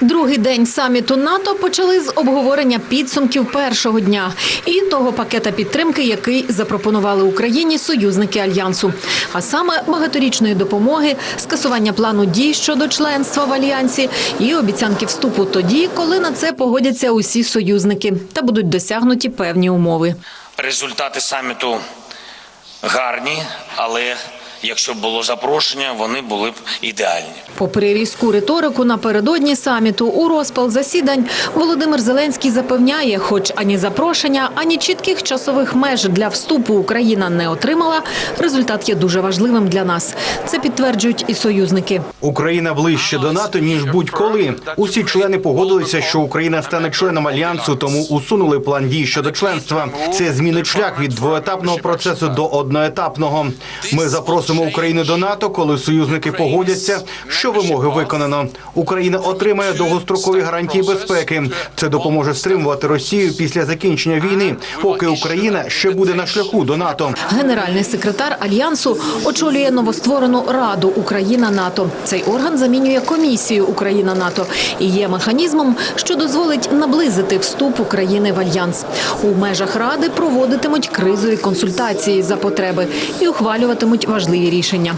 Другий день саміту НАТО почали з обговорення підсумків першого дня і того пакета підтримки, який запропонували Україні союзники альянсу, а саме багаторічної допомоги, скасування плану дій щодо членства в альянсі і обіцянки вступу тоді, коли на це погодяться усі союзники та будуть досягнуті певні умови. Результати саміту гарні, але якщо б було запрошення, вони були б ідеальні. Попри різку риторику напередодні саміту у розпал засідань Володимир Зеленський запевняє, хоч ані запрошення, ані чітких часових меж для вступу Україна не отримала. Результат є дуже важливим для нас. Це підтверджують і союзники. Україна ближче до НАТО ніж будь-коли. Усі члени погодилися, що Україна стане членом альянсу, тому усунули план дій щодо членства. Це змінить шлях від двоетапного процесу до одноетапного. Ми запросимо Україну до НАТО, коли союзники погодяться, що вимоги виконано. Україна отримає довгострокові гарантії безпеки. Це допоможе стримувати Росію після закінчення війни, поки Україна ще буде на шляху до НАТО. Генеральний секретар альянсу очолює новостворену Раду Україна НАТО. Цей орган замінює комісію Україна НАТО і є механізмом, що дозволить наблизити вступ України в альянс. У межах ради проводитимуть кризові консультації за потреби і ухвалюватимуть важливі рішення.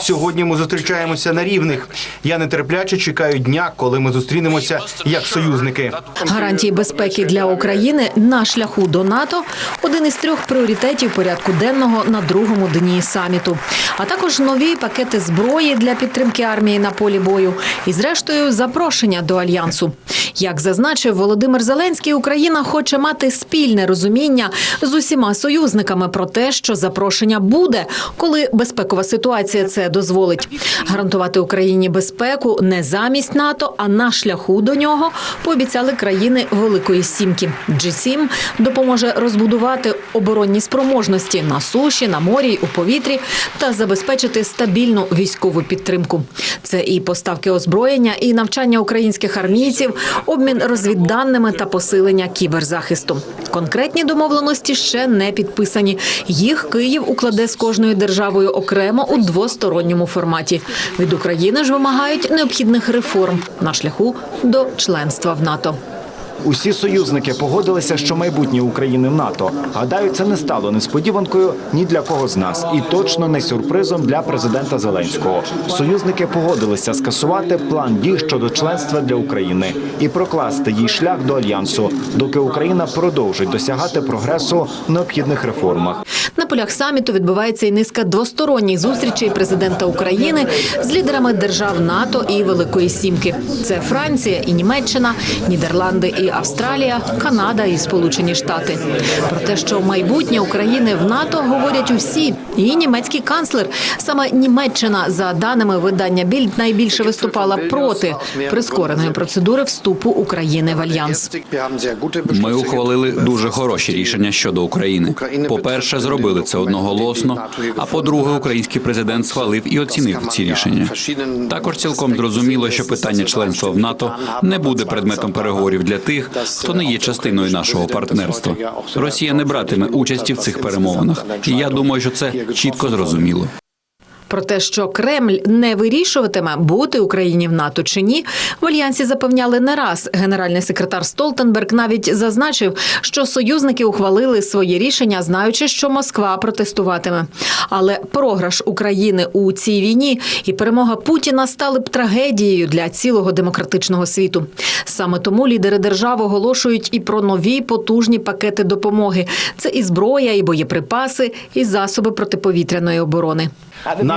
Сьогодні ми зустрічаємося на рівних. Я нетерпляче чекаю дня, коли ми зустрінемося як союзники. Гарантії безпеки для України на шляху до НАТО один із трьох пріоритетів порядку денного на другому дні саміту. А також нові пакети зброї для підтримки армії на полі бою і, зрештою, запрошення до альянсу. Як зазначив Володимир Зеленський, Україна хоче мати спільне розуміння з усіма союзниками про те, що запрошення буде, коли безпекова ситуація це дозволить. Гарантувати Україні безпеку не замість НАТО, а на шляху до нього пообіцяли країни Великої Сімки. G7 допоможе розбудувати оборонні спроможності на суші, на морі, й у повітрі та забезпечити стабільну військову підтримку. Це і поставки озброєння, і навчання українських армійців, обмін розвідданими та посилення кіберзахисту. Конкретні домовленості ще не підписані. Їх Київ укладе з кожною державою окремо у двосторонньому форматі. Від України ж вимагають необхідних реформ на шляху до членства в НАТО. Усі союзники погодилися, що майбутнє України в НАТО. Гадаю, це не стало несподіванкою ні для кого з нас, і точно не сюрпризом для президента Зеленського. Союзники погодилися скасувати план дій щодо членства для України і прокласти їй шлях до альянсу, доки Україна продовжить досягати прогресу в необхідних реформах. На полях саміту відбувається і низка двосторонніх зустрічей президента України з лідерами держав НАТО і Великої Сімки. Це Франція і Німеччина, Нідерланди і Австралія, Канада і Сполучені Штати. Про те, що майбутнє України в НАТО говорять усі, і німецький канцлер. Саме Німеччина, за даними видання Більд, найбільше виступала проти прискореної процедури вступу України в альянс. Ми ухвалили дуже хороші рішення щодо України. По-перше, зробили це одноголосно. А по-друге, український президент схвалив і оцінив ці рішення. Також цілком зрозуміло, що питання членства в НАТО не буде предметом переговорів для тих, хто не є частиною нашого партнерства. Росія не братиме участі в цих перемовинах. І я думаю, що це чітко зрозуміло. Про те, що Кремль не вирішуватиме, бути Україні в НАТО чи ні, в альянсі запевняли не раз. Генеральний секретар Столтенберг навіть зазначив, що союзники ухвалили своє рішення, знаючи, що Москва протестуватиме. Але програш України у цій війні і перемога Путіна стали б трагедією для цілого демократичного світу. Саме тому лідери держав оголошують і про нові потужні пакети допомоги. Це і зброя, і боєприпаси, і засоби протиповітряної оборони.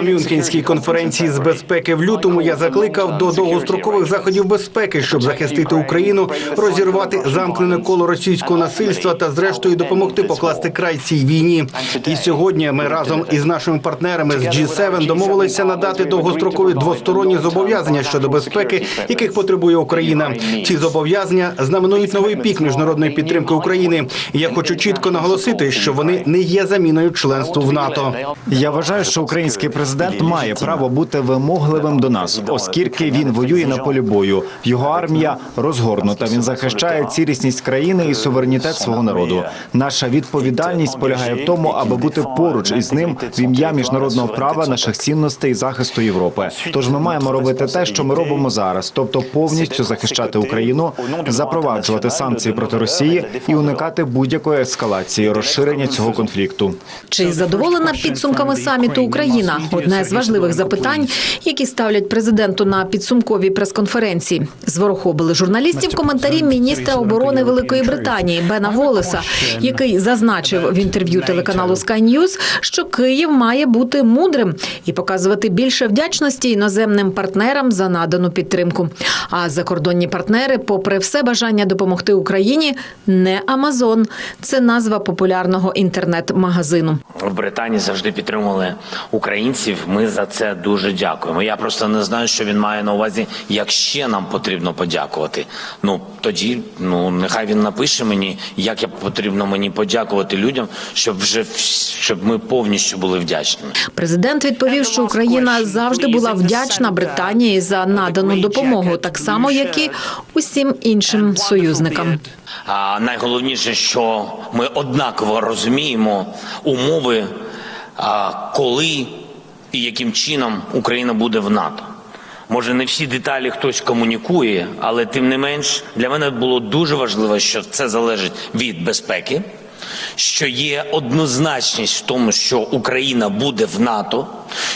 На Мюнхенській конференції з безпеки в лютому я закликав до довгострокових заходів безпеки, щоб захистити Україну, розірвати замкнене коло російського насильства та, зрештою, допомогти покласти край цій війні. І сьогодні ми разом із нашими партнерами з G7 домовилися надати довгострокові двосторонні зобов'язання щодо безпеки, яких потребує Україна. Ці зобов'язання знаменують новий пік міжнародної підтримки України. Я хочу чітко наголосити, що вони не є заміною членству в НАТО. Я вважаю, що український Український президент має право бути вимогливим до нас, оскільки він воює на полі бою. Його армія розгорнута. Він захищає цілісність країни і суверенітет свого народу. Наша відповідальність полягає в тому, аби бути поруч із ним в ім'я міжнародного права, наших цінностей і захисту Європи. Тож ми маємо робити те, що ми робимо зараз, тобто повністю захищати Україну, запроваджувати санкції проти Росії і уникати будь-якої ескалації, розширення цього конфлікту. Чи задоволена підсумками саміту Україна? Одне з важливих запитань, які ставлять президенту на підсумковій прес-конференції. Зворохобили журналістів коментарі міністра оборони Великої Британії Бена Волеса, який зазначив в інтерв'ю телеканалу Sky News, що Київ має бути мудрим і показувати більше вдячності іноземним партнерам за надану підтримку. А закордонні партнери, попри все бажання допомогти Україні, не Амазон. Це назва популярного інтернет-магазину. В Британії завжди підтримували українців. Ми за це дуже дякуємо. Я просто не знаю, що він має на увазі, як ще нам потрібно подякувати. Ну тоді, ну нехай він напише мені, як я потрібно мені подякувати людям, щоб вже щоб ми повністю були вдячні. Президент відповів, що Україна завжди була вдячна Британії за надану допомогу, так само як і усім іншим союзникам. А найголовніше, що ми однаково розуміємо умови, а, коли і яким чином Україна буде в НАТО. Може, не всі деталі хтось комунікує, але тим не менш для мене було дуже важливо, що це залежить від безпеки, що є однозначність в тому, що Україна буде в НАТО,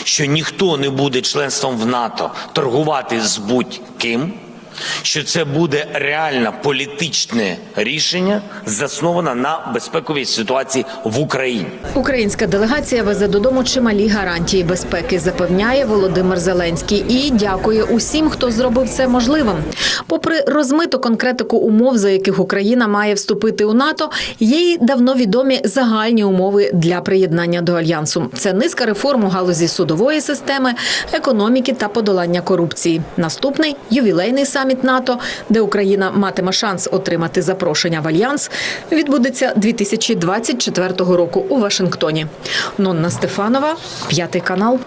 що ніхто не буде членством в НАТО торгувати з будь-ким що це буде реальне політичне рішення, засноване на безпековій ситуації в Україні. Українська делегація везе додому чималі гарантії безпеки, запевняє Володимир Зеленський, і дякує усім, хто зробив це можливим. Попри розмиту конкретику умов, за яких Україна має вступити у НАТО, є й давно відомі загальні умови для приєднання до альянсу. Це низка реформ у галузі судової системи, економіки та подолання корупції. Наступний ювілейний саміт НАТО, де Україна матиме шанс отримати запрошення в альянс, відбудеться 2024 року у Вашингтоні. Нонна Стефанова, п'ятий канал.